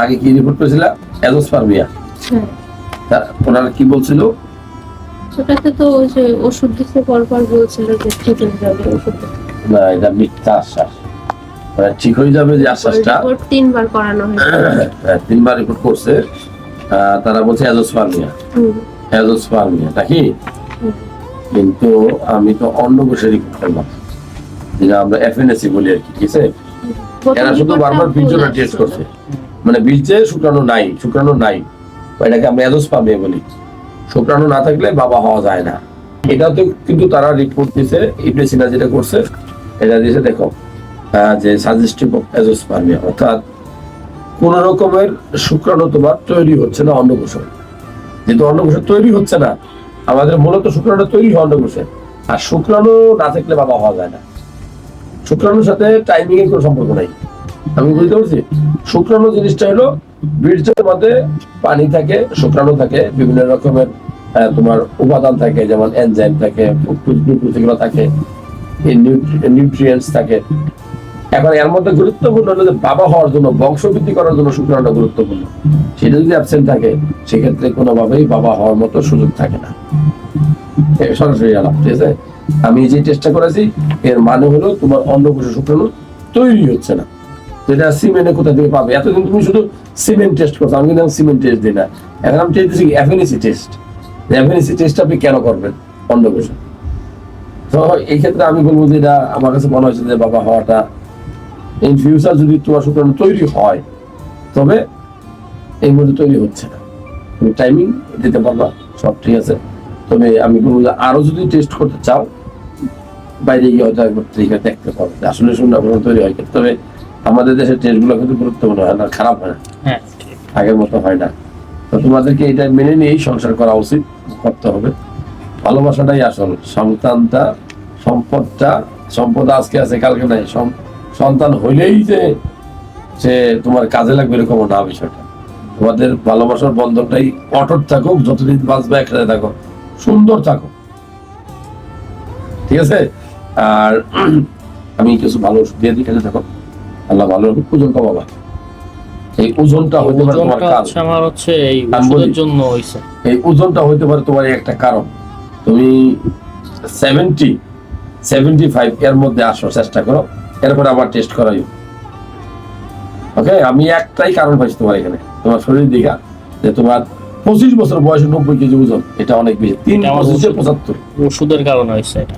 আগে কি রিপোর্ট করেছিল? অ্যাজোস্পার্মিয়া হ্যাঁ। ওনারা কি বলছিল? ওটাতে তো ওই যে ওষুধ দিতে পরপর বলছিল যে ঠিক হয়ে যাবে ওষুধ না এটা মিথ্যা আশ্বাস। মানে ঠিক হয়ে যাবে যে আশ্বাসটা? রিপোর্ট তিনবার করানো হয়েছে। হ্যাঁ, তিনবার রিপোর্ট করছে। তারা বলছে অ্যাজোস্পার্মিয়া হুম, অ্যাজোস্পার্মিয়া নাকি? হুম। কিন্তু আমি তো অন্য কোষের রিপোর্ট করলাম। যেটা আমরা এফএনএসি বলি আর কি ঠিক আছে? এরা শুধু বারবার ভুল টেস্ট করছে। মানে বীর্যে শুক্রাণু নাই শুক্রাণু নাই। এটাকে আমরা অ্যাজোস্পার্মিয়া বলি। শুক্রাণু না থাকলে বাবা হওয়া যায় না। এটাতে কিন্তু তারা রিপোর্ট দিছে ইবনেসিনা যেটা করছে, এটা দিয়েছে দেখো যে সাজেস্টিভ অ্যাজোস্পার্মিয়া অর্থাৎ কোন রকমের শুক্রাণু তোমার তৈরি হচ্ছে না অন্নকোষে। যেহেতু অন্নকোষে তৈরি হচ্ছে না, আমাদের মূলত শুক্রাণু তৈরি হয় অন্নকোষে। আর শুক্রাণু না থাকলে বাবা হওয়া যায় না। শুক্রাণুর সাথে টাইমিং এর কোনো সম্পর্ক নাই। আমি বুঝতে পারছি? শুক্রাণু জিনিসটা হলো বীর্যের মধ্যে পানি থাকে, শুক্রাণু থাকে, বিভিন্ন রকমের তোমার উপাদান থাকে, যেমন এনজাইম থাকে এগুলো থাকে নিউট্রিয়েন্টস থাকে। এখন এর মধ্যে গুরুত্বপূর্ণ হলো যে বাবা হওয়ার জন্য, বংশবৃদ্ধি করার জন্য শুক্রাণুটা গুরুত্বপূর্ণ। সেটা যদি অ্যাবসেন্ট থাকে, সেক্ষেত্রে কোনোভাবেই বাবা হওয়ার মতো সুযোগ থাকে না। সরাসরি আলাপ ঠিক আছে? আমি যে চেষ্টা করেছি, এর মানে হলো তোমার অন্নকোষ শুক্রাণু তৈরি হচ্ছে না। যেটা সিমেন্টে কোথা থেকে পাবে? এতদিন তুমি শুধু সিমেন্ট টেস্ট করছ, আমি কিন্তু সিমেন্ট টেস্ট দিই না। এখন আমি টেস্ট দিচ্ছি এফএনএসি টেস্ট এফএনএসি টেস্ট আপনি কেন করবেন? অন্নকোষে তো এই ক্ষেত্রে আমি বলব যে এটা আমার কাছে মনে হয়েছে যে বাবা, হওয়াটা ইন ফিউচার যদি তোমার শুক্রাণু তৈরি হয়, তবে এই মুহূর্তে তৈরি হচ্ছে না। তুমি টাইমিং দিতে পারবা, সব ঠিক আছে। তবে আমি বলব যে আরও যদি টেস্ট করতে চাও, বাইরে গিয়ে হয়তো একবার দেখতে পারো। আসলে কোনো তৈরি হয়। তবে আমাদের দেশের টেস্টগুলো কিন্তু গুরুত্বপূর্ণ হয় না? খারাপ হয়। না হ্যাঁ। আগের মতো হয় না। তো তোমাদেরকে এটা মেনে নিয়েই সংসার করা উচিত করতে হবে। ভালোবাসাটাই আসল। সন্তানটা সম্পদটা সম্পদ আজকে আছে কালকে নাই। সন্তান হইলেই যে সে তোমার কাজে লাগবে এরকম না বিষয়টা। তোমাদের ভালোবাসার বন্ধনটাই অটট থাকুক যতদিন বাঁচবে একসাথে থাকো সুন্দর থাকো ঠিক আছে? আর আমি কিছু ভালো ওষুধ দিয়ে দিই থাকো। আল্লাহ ভালো। ওজন কমাবা এই ওজনটা হইতে পারে তোমার হচ্ছে আমার হচ্ছে এই ওষুধের জন্য হইছে। এই ওজনটা হইতে পারে তোমার একটা কারণ। তুমি সেভেন্টি সেভেন্টি ফাইভ এর মধ্যে আসো চেষ্টা করো এরপরে আবার টেস্ট করাই ওকে আমি একটাই কারণ পাইছি তোমার এখানে। তোমার শরীর দিঘা যে তোমার পঁচিশ বছর বয়সে নব্বই কেজি ওজন এটা অনেক বেশি। তিন এটা আমার পঁচিশে পঁচাত্তর। ওষুধের কারণে হইছে এটা।